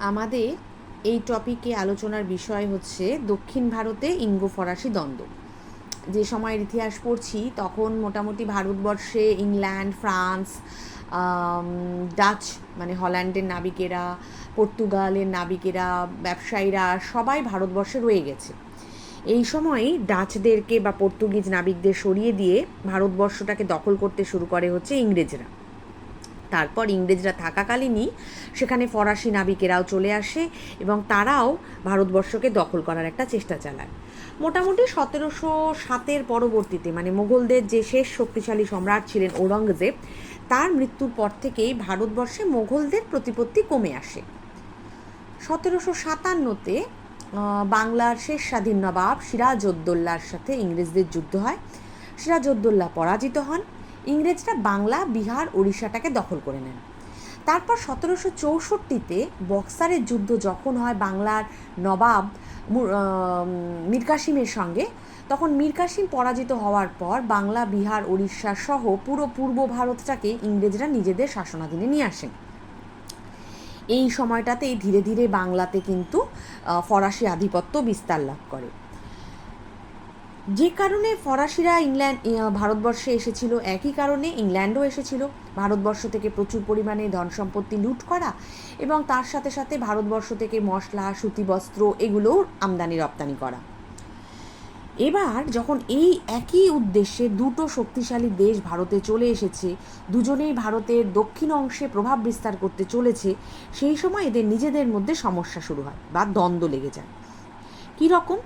আমাদের এই টপিকে আলোচনার বিষয় হচ্ছে দক্ষিণ ভারতে ইঙ্গো ফরাসি দ্বন্দ্ব। যে সময়ের ইতিহাস পড়ছি, তখন মোটামুটি ভারতবর্ষে ইংল্যান্ড, ফ্রান্স ডাচ মানে হল্যান্ডের নাবিকেরা, পর্তুগালের নাবিকেরা, ব্যবসায়ীরা সবাই ভারতবর্ষে রয়ে গেছে। এই সময়ই ডাচদেরকে বা পর্তুগিজ নাবিকদের সরিয়ে দিয়ে ভারতবর্ষটাকে দখল করতে শুরু করে হচ্ছে ইংরেজরা। তারপর ইংরেজরা থাকাকালীনই সেখানে ফরাসি নাবিকেরাও চলে আসে এবং তারাও ভারতবর্ষকে দখল করার একটা চেষ্টা চালায়। মোটামুটি সতেরোশো সাতের পরবর্তীতে মানে মোগলদের যে শেষ শক্তিশালী সম্রাট ছিলেন ঔরঙ্গজেব, তার মৃত্যুর পর থেকেই ভারতবর্ষে মোগলদের প্রতিপত্তি কমে আসে। সতেরোশো সাতান্নতে বাংলার শেষ স্বাধীন নবাব সিরাজউদ্দৌলার সাথে ইংরেজদের যুদ্ধ হয়। সিরাজউদ্দৌলা পরাজিত হন। ইংরেজরা বাংলা, বিহার, ওড়িশাটাকে দখল করে নেন। তারপর সতেরোশো চৌষট্টিতে বক্সারের যুদ্ধ যখন হয় বাংলার নবাব মু- মীর কাসিমের সঙ্গে, তখন মীর কাসিম পরাজিত হওয়ার পর বাংলা, বিহার, ওড়িশা সহ পুরো পূর্ব ভারতটাকে ইংরেজরা নিজেদের শাসনাধীনে নিয়ে আসেন। এই সময়টাতেই ধীরে ধীরে বাংলাতে কিন্তু ফরাসি আধিপত্য বিস্তার লাভ করে। যে কারণে ফরাসিরা ইংল্যান্ড ভারতবর্ষে এসেছিল, একই কারণে ইংল্যান্ডও এসেছিল। ভারতবর্ষ থেকে প্রচুর পরিমাণে ধন সম্পত্তি লুট করা এবং তার সাথে সাথে ভারতবর্ষ থেকে মশলা সুতি বস্ত্র এগুলোও আমদানি, রপ্তানি করা। এবার যখন এই একই উদ্দেশ্যে দুটো শক্তিশালী দেশ ভারতে চলে এসেছে, দুজনেই ভারতের দক্ষিণ অংশে প্রভাব বিস্তার করতে চলেছে, সেই সময় এদের নিজেদের মধ্যে সমস্যা শুরু হয় বা দ্বন্দ্ব লেগে যায়। কী রকম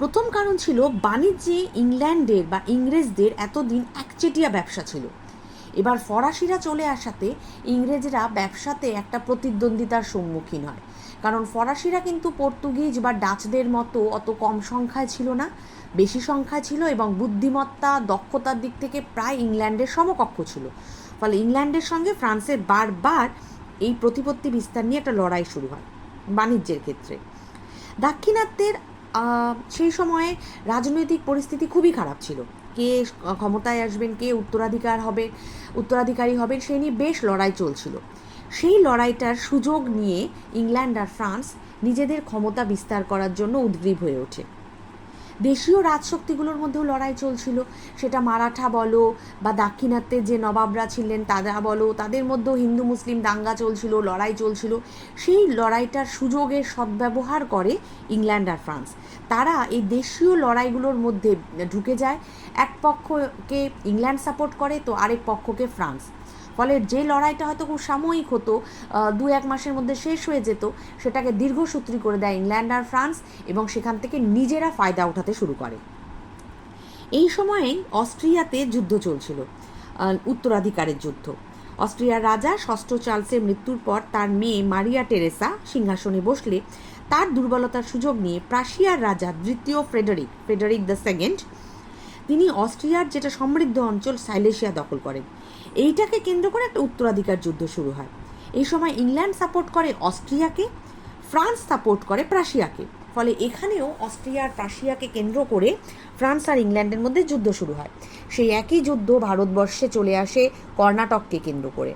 প্রথম কারণ ছিল বাণিজ্যে ইংল্যান্ডের বা ইংরেজদের এতদিন একচেটিয়া ব্যবসা ছিল। এবার ফরাসিরা চলে আসাতে ইংরেজরা ব্যবসাতে একটা প্রতিদ্বন্দ্বিতার সম্মুখীন হয়। কারণ ফরাসিরা কিন্তু পর্তুগিজ বা ডাচদের মতো অত কম সংখ্যায় ছিল না, বেশি সংখ্যায় ছিল এবং বুদ্ধিমত্তা, দক্ষতার দিক থেকে প্রায় ইংল্যান্ডের সমকক্ষ ছিল। ফলে ইংল্যান্ডের সঙ্গে ফ্রান্সের বারবার এই প্রতিপত্তি বিস্তার নিয়ে একটা লড়াই শুরু হয় বাণিজ্যের ক্ষেত্রে। দাক্ষিণাত্যের সেই সময়ে রাজনৈতিক পরিস্থিতি খুবই খারাপ ছিল। কে ক্ষমতায় আসবেন, কে উত্তরাধিকার হবে, উত্তরাধিকারী হবেন সেই নিয়ে বেশ লড়াই চলছিল। সেই লড়াইটার সুযোগ নিয়ে ইংল্যান্ড আর ফ্রান্স নিজেদের ক্ষমতা বিস্তার করার জন্য উদ্গ্রীব হয়ে ওঠে। দেশীয় রাজশক্তিগুলোর মধ্যেও লড়াই চলছিল। সেটা মারাঠা বলো বা দাক্ষিণাত্যের যে নবাবরা ছিলেন তারা বলো, তাদের মধ্যেও হিন্দু, মুসলিম দাঙ্গা চলছিল, লড়াই চলছিল। সেই লড়াইটার সুযোগের সদ্ব্যবহার করে ইংল্যান্ড আর ফ্রান্স। তারা এই দেশীয় লড়াইগুলোর মধ্যে ঢুকে যায়। এক পক্ষকে ইংল্যান্ড সাপোর্ট করে, তো আরেক পক্ষকে ফ্রান্স। ফলে যে লড়াইটা হয়তো খুব সাময়িক হতো দু এক মাসের মধ্যে শেষ হয়ে যেত, সেটাকে দীর্ঘসূত্রী করে দেয় ইংল্যান্ড আর ফ্রান্স এবং সেখান থেকে নিজেরা ফায়দা উঠাতে শুরু করে। এই সময়েই অস্ট্রিয়াতে যুদ্ধ চলছিল উত্তরাধিকারের যুদ্ধ। অস্ট্রিয়ার রাজা ষষ্ঠ চার্লসের মৃত্যুর পর তার মেয়ে মারিয়া টেরেসা সিংহাসনে বসলে তার দুর্বলতার সুযোগ নিয়ে প্রাশিয়ার রাজা দ্বিতীয় ফ্রেডারিক ফ্রেডারিক দ্য সেকেন্ড। তিনি অস্ট্রিয়ার যেটা সমৃদ্ধ অঞ্চল সাইলেশিয়া দখল করেন। এইটাকে কেন্দ্র করে একটা উত্তরাধিকার যুদ্ধ শুরু হয়। এই সময় ইংল্যান্ড সাপোর্ট করে অস্ট্রিয়াকে, ফ্রান্স সাপোর্ট করে প্রাশিয়াকে। ফলে এখানেও অস্ট্রিয়া আর প্রাশিয়াকে কেন্দ্র করে ফ্রান্স আর ইংল্যান্ডের মধ্যে যুদ্ধ শুরু হয়। সেই একই যুদ্ধ ভারতবর্ষে চলে আসে কর্ণাটককে কেন্দ্র করে।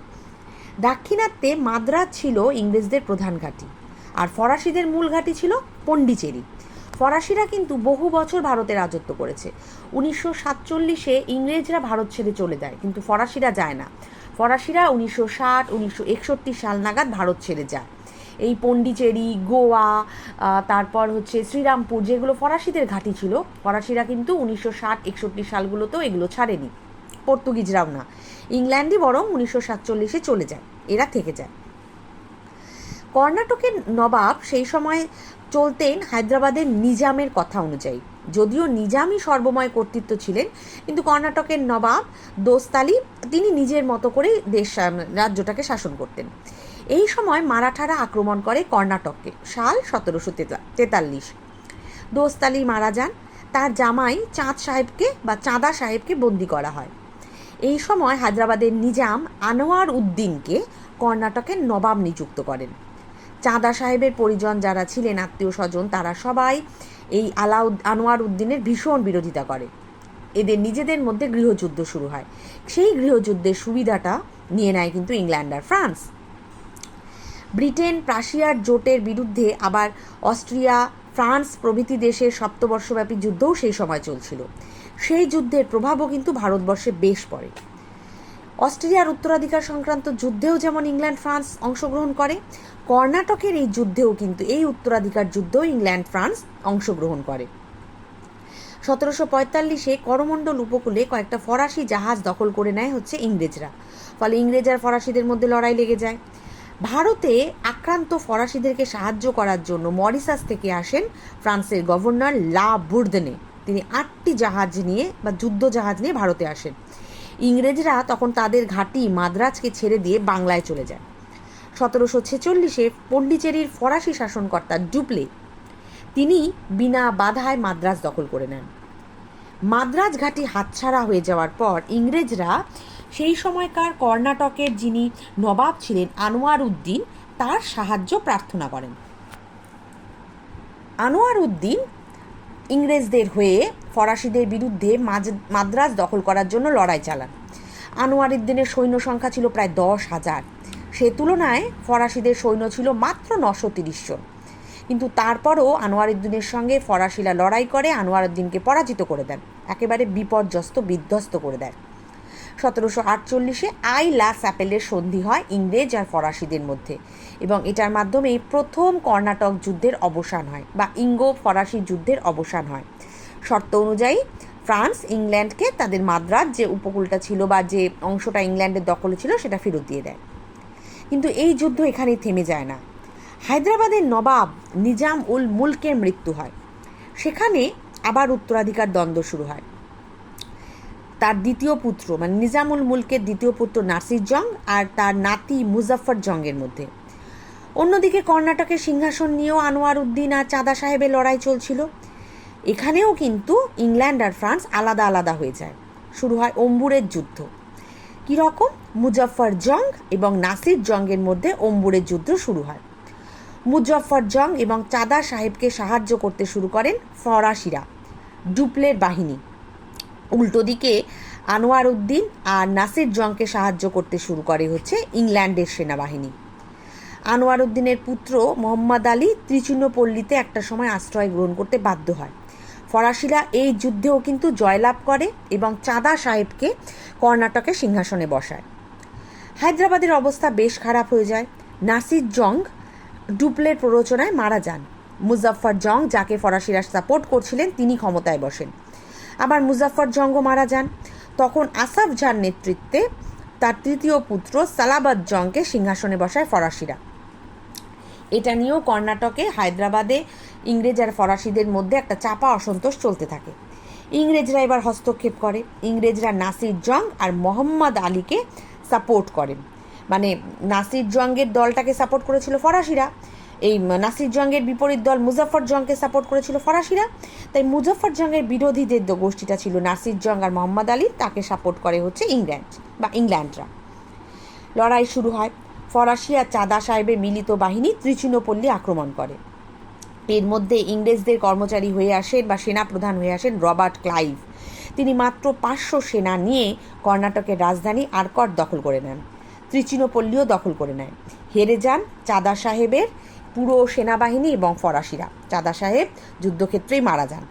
দাক্ষিণাত্যে মাদ্রাজ ছিল ইংরেজদের প্রধান ঘাঁটি, আর ফরাসিদের মূল ঘাঁটি ছিল পন্ডিচেরি ফরাসিরা কিন্তু বহু বছর ভারতে রাজত্ব করেছে। উনিশশো সাতচল্লিশে ইংরেজরা ভারত ছেড়ে চলে যায়, কিন্তু ফরাসিরা যায় না। ফরাসিরা উনিশশো ষাট, উনিশশো একষট্টি সাল নাগাদ ভারত ছেড়ে যায়। এই পন্ডিচেরি, গোয়া তারপর হচ্ছে শ্রীরামপুর, যেগুলো ফরাসিদের ঘাঁটি ছিল, ফরাসিরা কিন্তু উনিশশো ষাট, একষট্টি সালগুলোতেও এগুলো ছাড়েনি। পর্তুগিজরাও না। ইংল্যান্ডই বরং উনিশশো সাতচল্লিশে চলে যায়, এরা থেকে যায়। কর্ণাটকের নবাব সেই সময় চলতেন হায়দ্রাবাদের নিজামের কথা অনুযায়ী। যদিও নিজামই সর্বময় কর্তৃত্ব ছিলেন, কিন্তু কর্ণাটকের নবাব দোস্তালি তিনি নিজের মতো করেই দেশ রাজ্যটাকে শাসন করতেন। এই সময় মারাঠারা আক্রমণ করে কর্ণাটককে, সাল সতেরোশো তেতাল্লিশ। দোস্তালি মারা যান, তার জামাই চাঁদ সাহেবকে বা চাঁদা সাহেবকে বন্দি করা হয়। এই সময় হায়দ্রাবাদের নিজাম আনোয়ার উদ্দিনকে কর্ণাটকের নবাব নিযুক্ত করেন। চাঁদা সাহেবের পরিজন যারা ছিলেন, আত্মীয় স্বজন, তারা সবাই এই আলাউ আনোয়ার উদ্দিনের ভীষণ বিরোধিতা করে। এদের নিজেদের মধ্যে গৃহযুদ্ধ শুরু হয়। সেই গৃহযুদ্ধের সুবিধাটা নিয়ে নেয় কিন্তু ইংল্যান্ড আর ফ্রান্স। ব্রিটেন প্রাশিয়ার জোটের বিরুদ্ধে আবার অস্ট্রিয়া, ফ্রান্স প্রভৃতি দেশের সপ্তবর্ষব্যাপী যুদ্ধও সেই সময় চলছিল। সেই যুদ্ধের প্রভাবও কিন্তু ভারতবর্ষে বেশ পড়ে। অস্ট্রেলিয়ার উত্তরাধিকার সংক্রান্ত যুদ্ধেও যেমন ইংল্যান্ড ফ্রান্স অংশগ্রহণ করে কর্ণাটকের এই যুদ্ধেও কিন্তু, এই উত্তরাধিকার যুদ্ধেও ইংল্যান্ড, ফ্রান্স অংশগ্রহণ করে। সতেরোশো পঁয়তাল্লিশে করমণ্ডল উপকূলে কয়েকটা ফরাসি জাহাজ দখল করে নেয় হচ্ছে ইংরেজরা। ফলে ইংরেজ ফরাসিদের মধ্যে লড়াই লেগে যায়। ভারতে আক্রান্ত ফরাসিদেরকে সাহায্য করার জন্য মরিসাস থেকে আসেন ফ্রান্সের গভর্নর লা বুর্দনে। তিনি আটটি জাহাজ নিয়ে বা যুদ্ধ জাহাজ নিয়ে ভারতে আসেন। ইংরেজরা তখন তাদের ঘাঁটি মাদ্রাজকে ছেড়ে দিয়ে বাংলায় চলে যায়। সতেরোশো ছেচল্লিশে পণ্ডিচেরির ফরাসি শাসনকর্তা ডুপ্লে। তিনি বিনা বাধায় মাদ্রাজ দখল করে নেন। মাদ্রাজ ঘাঁটি হাতছাড়া হয়ে যাওয়ার পর ইংরেজরা সেই সময়কার কর্ণাটকের যিনি নবাব ছিলেন আনোয়ার উদ্দিন, তার সাহায্য প্রার্থনা করেন। আনোয়ার উদ্দিন ইংরেজদের হয়ে ফরাসিদের বিরুদ্ধে মাদ্রাজ দখল করার জন্য লড়াই চালান। আনোয়ার উদ্দিনের সৈন্য সংখ্যা ছিল প্রায় দশ হাজার। সে তুলনায় ফরাসিদের সৈন্য ছিল মাত্র নশো তিরিশ জন। কিন্তু তারপরও আনোয়ার উদ্দিনের সঙ্গে ফরাসিরা লড়াই করে আনোয়ার উদ্দিনকে পরাজিত করে দেন। একেবারে বিপর্যস্ত, বিধ্বস্ত করে দেয় সতেরোশো আটচল্লিশে আই লা স্যাপেলের সন্ধি হয় ইংরেজ আর ফরাসিদের মধ্যে এবং এটার মাধ্যমে প্রথম কর্ণাটক যুদ্ধের অবসান হয় বা ইঙ্গো ফরাসি যুদ্ধের অবসান হয়। শর্ত অনুযায়ী ফ্রান্স ইংল্যান্ডকে তাদের মাদ্রাজ যে উপকূলটা ছিল বা যে অংশটা ইংল্যান্ডের দখলে ছিল সেটা ফেরত দিয়ে দেয়। কিন্তু এই যুদ্ধ এখানেই থেমে যায় না। হায়দ্রাবাদের নবাব নিজাম উল মুলকের মৃত্যু হয়। সেখানে আবার উত্তরাধিকার দ্বন্দ্ব শুরু হয়। তার দ্বিতীয় পুত্র মানে নিজামুল মুলকের দ্বিতীয় পুত্র নাসির জং আর তার নাতি মুজাফর জংয়ের মধ্যে। অন্যদিকে কর্ণাটকের সিংহাসন নিয়েও আনোয়ার উদ্দিন আর চাঁদা সাহেবের লড়াই চলছিল। এখানেও কিন্তু ইংল্যান্ড আর ফ্রান্স আলাদা আলাদা হয়ে যায়। শুরু হয় অম্বুরের যুদ্ধ। কীরকম? মুজাফর জং এবং নাসির জঙ্গের মধ্যে অম্বুরের যুদ্ধ শুরু হয়। মুজফর জং এবং চাঁদা সাহেবকে সাহায্য করতে শুরু করেন ফরাসিরা। ডুপলের বাহিনী। উল্টো দিকে আনোয়ার উদ্দিন আর নাসির জংকে সাহায্য করতে শুরু করে হচ্ছে ইংল্যান্ডের সেনাবাহিনী। আনোয়ার উদ্দিনের পুত্র মোহাম্মদ আলী ত্রিচূর্ণপল্লীতে একটা সময় আশ্রয় গ্রহণ করতে বাধ্য হয়। ফরাসিরা এই যুদ্ধেও কিন্তু জয়লাভ করে এবং চাঁদা সাহেবকে কর্ণাটকে সিংহাসনে বসায়। হায়দ্রাবাদের অবস্থা বেশ খারাপ হয়ে যায়। নাসির জং ডুপ্লের প্ররোচনায় মারা যান। মুজাফর জং, যাকে ফরাসিরা সাপোর্ট করছিলেন, তিনি ক্ষমতায় বসেন। আবার মুজাফর জঙ্গ মারা যান। তখন আসাফ জার নেতৃত্বে তার তৃতীয় পুত্র সালাবাদ জংকে সিংহাসনে বসায় ফরাসিরা। এটা নিয়েও কর্ণাটকে, হায়দ্রাবাদে ইংরেজ আর ফরাসিদের মধ্যে একটা চাপা অসন্তোষ চলতে থাকে। ইংরেজরা এবার হস্তক্ষেপ করে। ইংরেজরা নাসির জং আর মোহাম্মদ আলীকে সাপোর্ট করেন মানে নাসির জঙ্গের দলটাকে সাপোর্ট করেছিল ফরাসিরা। এই নাসির জঙ্গের বিপরীত দল মুজাফর জংকে সাপোর্ট করেছিল ফরাসিরা। তাই মুজাফর জংয়ের বিরোধীদের গোষ্ঠীটা ছিল নাসির জং আর মোহাম্মদ আলী, তাকে সাপোর্ট করে হচ্ছে ইংল্যান্ড বা ইংল্যান্ডরা। লড়াই শুরু হয়। ফরাসি আর চাঁদা সাহেবের মিলিত বাহিনী ত্রিচিনোপল্লী আক্রমণ করে। এর মধ্যে ইংরেজদের কর্মচারী হয়ে আসেন বা সেনা প্রধান হয়ে আসেন রবার্ট ক্লাইভ। তিনি মাত্র পাঁচশো সেনা নিয়ে কর্ণাটকের রাজধানী আরকট দখল করে নেন। ত্রিচিনোপল্লীও দখল করে নেয়। হেরে যান চাঁদা সাহেবের পুরো সেনাবাহিনী এবং ফরাসিরা। চাঁদা সাহেব যুদ্ধক্ষেত্রেই মারা যান।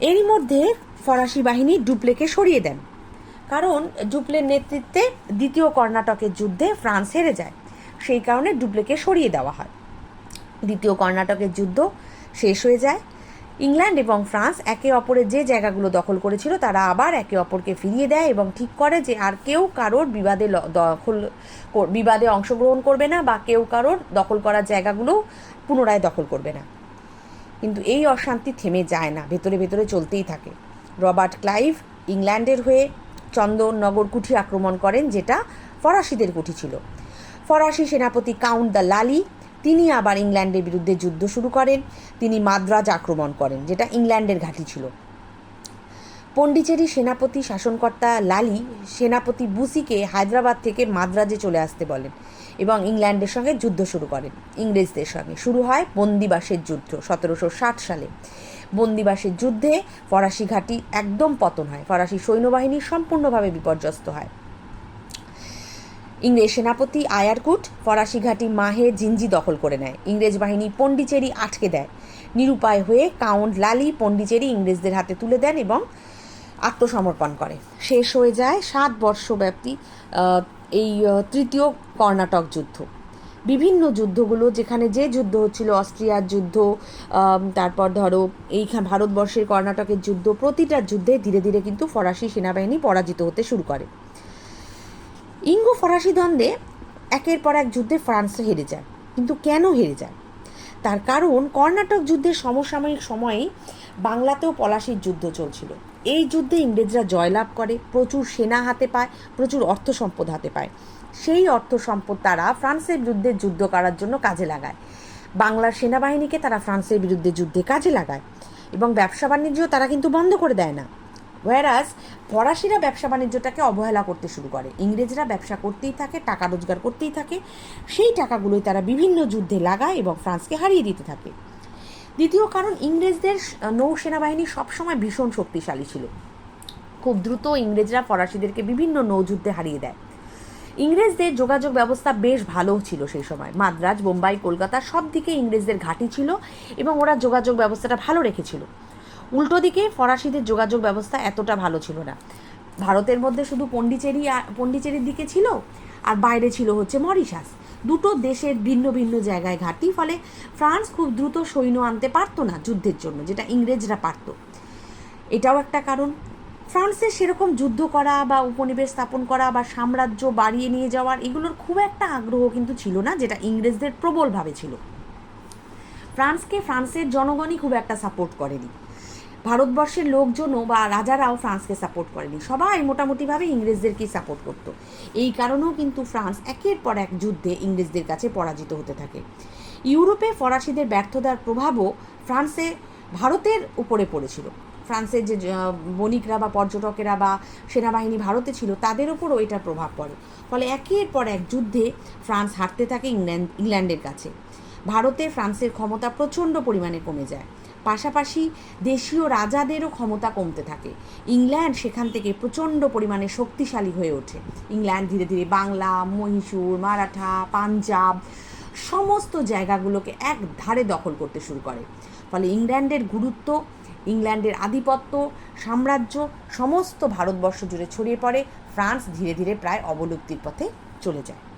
এরই মধ্যে ফরাসি বাহিনী ডুপ্লেকে সরিয়ে দেন। কারণ ডুপ্লের নেতৃত্বে দ্বিতীয় কর্ণাটকের যুদ্ধে ফ্রান্স হেরে যায়। সেই কারণে ডুপ্লেকে সরিয়ে দেওয়া হয়। দ্বিতীয় কর্ণাটকের যুদ্ধ শেষ হয়ে যায়। ইংল্যান্ড এবং ফ্রান্স একে অপরের যে জায়গাগুলো দখল করেছিল, তারা আবার একে অপরকে ফিরিয়ে দেয় এবং ঠিক করে যে আর কেউ কারোর বিবাদে দখল বিবাদে অংশগ্রহণ করবে না বা কেউ কারোর দখল করার জায়গাগুলো পুনরায় দখল করবে না। কিন্তু এই অশান্তি থেমে যায় না, ভেতরে ভেতরে চলতেই থাকে। রবার্ট ক্লাইভ ইংল্যান্ডের হয়ে চন্দননগর কুঠি আক্রমণ করেন, যেটা ফরাসিদের কুঠি ছিল। ফরাসি সেনাপতি কাউন্ট দ্য লালি, তিনি আবার ইংল্যান্ডের বিরুদ্ধে যুদ্ধ শুরু করেন। তিনি মাদ্রাজ আক্রমণ করেন, যেটা ইংল্যান্ডের ঘাঁটি ছিল। পণ্ডিচেরি সেনাপতি শাসনকর্তা লালি, সেনাপতি বুসিকে হায়দ্রাবাদ থেকে মাদ্রাজে চলে আসতে বলেন এবং ইংল্যান্ডের সঙ্গে যুদ্ধ শুরু করেন। ইংরেজদের সঙ্গে শুরু হয় বন্দিবাসের যুদ্ধ সতেরোশো ষাট সালে। বন্দিবাসের যুদ্ধে ফরাসি ঘাঁটি একদম পতন হয়। ফরাসি সৈন্যবাহিনী সম্পূর্ণভাবে বিপর্যস্ত হয়। ইংরেজ সেনাপতি আয়ারকুট ফরাসি ঘাঁটি মাহে জিঞ্জি দখল করে নেয়। ইংরেজ বাহিনী পন্ডিচেরি আটকে দেয়। নিরুপায় হয়ে কাউন্ট লালি পন্ডিচেরি ইংরেজদের হাতে তুলে দেন এবং আত্মসমর্পণ করে। শেষ হয়ে যায় সাত বর্ষব্যাপী এই তৃতীয় কর্ণাটক যুদ্ধ। বিভিন্ন যুদ্ধগুলো, যেখানে যে যুদ্ধ হচ্ছিল, অস্ট্রিয়ার যুদ্ধ তারপর ধরো এইখান, ভারতবর্ষের কর্ণাটকের যুদ্ধ, প্রতিটা যুদ্ধে ধীরে ধীরে কিন্তু ফরাসি সেনাবাহিনী পরাজিত হতে শুরু করে। ইঙ্গো ফরাসি দ্বন্দ্বে একের পর এক যুদ্ধে ফ্রান্স হেরে যায়। কিন্তু কেন হেরে যায়? তার কারণ, কর্ণাটক যুদ্ধের সমসাময়িক সময়েই বাংলাতেও পলাশির যুদ্ধ চলছিল। এই যুদ্ধে ইংরেজরা জয়লাভ করে, প্রচুর সেনা হাতে পায়, প্রচুর অর্থ সম্পদ হাতে পায়। সেই অর্থ সম্পদ তারা ফ্রান্সের বিরুদ্ধে যুদ্ধ করার জন্য কাজে লাগায়। বাংলার সেনাবাহিনীকে তারা ফ্রান্সের বিরুদ্ধে যুদ্ধে কাজে লাগায় এবং ব্যবসা বাণিজ্য তারা কিন্তু বন্ধ করে দেয় না। ওয়ারাস ফরাসিরা ব্যবসা বাণিজ্যটাকে অবহেলা করতে শুরু করে। ইংরেজরা ব্যবসা করতেই থাকে, টাকা রোজগার করতেই থাকে। সেই টাকাগুলোই তারা বিভিন্ন যুদ্ধে লাগায় এবং ফ্রান্সকে হারিয়ে দিতে থাকে। দ্বিতীয় কারণ, ইংরেজদের নৌ সেনাবাহিনী সবসময় ভীষণ শক্তিশালী ছিল। খুব দ্রুত ইংরেজরা ফরাসিদেরকে বিভিন্ন নৌযুদ্ধে হারিয়ে দেয়। ইংরেজদের যোগাযোগ ব্যবস্থা বেশ ভালো ছিল সেই সময়। মাদ্রাজ, বোম্বাই, কলকাতা সব দিকে ইংরেজদের ঘাঁটি ছিল এবং ওরা যোগাযোগ ব্যবস্থাটা ভালো রেখেছিল। উল্টো দিকে ফরাসিদের যোগাযোগ ব্যবস্থা এতটা ভালো ছিল না। ভারতের মধ্যে শুধু পন্ডিচেরি পন্ডিচেরির দিকে ছিল আর বাইরে ছিল হচ্ছে মরিশাস। দুটো দেশের ভিন্ন ভিন্ন জায়গায় ঘাঁটি, ফলে ফ্রান্স খুব দ্রুত সৈন্য আনতে পারতো না যুদ্ধের জন্য, যেটা ইংরেজরা পারতো। এটাও একটা কারণ। ফ্রান্সের সেরকম যুদ্ধ করা বা উপনিবেশ স্থাপন করা বা সাম্রাজ্য বাড়িয়ে নিয়ে যাওয়ার এগুলোর খুব একটা আগ্রহ কিন্তু ছিল না, যেটা ইংরেজদের প্রবলভাবে ছিল। ফ্রান্সকে ফ্রান্সের জনগণই খুব একটা সাপোর্ট করেনি। ভারতবর্ষের লোকজনও বা রাজারাও ফ্রান্সকে সাপোর্ট করেনি। সবাই মোটামুটিভাবে ইংরেজদেরকেই সাপোর্ট করতো। এই কারণেও কিন্তু ফ্রান্স একের পর এক যুদ্ধে ইংরেজদের কাছে পরাজিত হতে থাকে। ইউরোপে ফরাসিদের ব্যর্থতার প্রভাবও ফ্রান্সে ভারতের উপরে পড়েছিল। ফ্রান্সের যে বণিকরা বা পর্যটকেরা বা সেনাবাহিনী ভারতে ছিল, তাদের ওপরও এটার প্রভাব পড়ে। ফলে একের পর এক যুদ্ধে ফ্রান্স হারতে থাকে ইংল্যান্ড, ইংল্যান্ডের কাছে। ভারতে ফ্রান্সের ক্ষমতা প্রচণ্ড পরিমাণে কমে যায়। পাশাপাশি দেশীয় রাজাদেরও ক্ষমতা কমতে থাকে। ইংল্যান্ড সেখান থেকে প্রচণ্ড পরিমাণে শক্তিশালী হয়ে ওঠে। ইংল্যান্ড ধীরে ধীরে বাংলা, মহীশূর, মারাঠা, পাঞ্জাব সমস্ত জায়গাগুলোকে এক ধারে দখল করতে শুরু করে। ফলে ইংল্যান্ডের গুরুত্ব ইংল্যান্ডের আধিপত্য, সাম্রাজ্য, সমস্ত ভারতবর্ষ জুড়ে ছড়িয়ে পড়ে, ফ্রান্স ধীরে ধীরে প্রায় অবলুপ্তির পথে চলে যায়।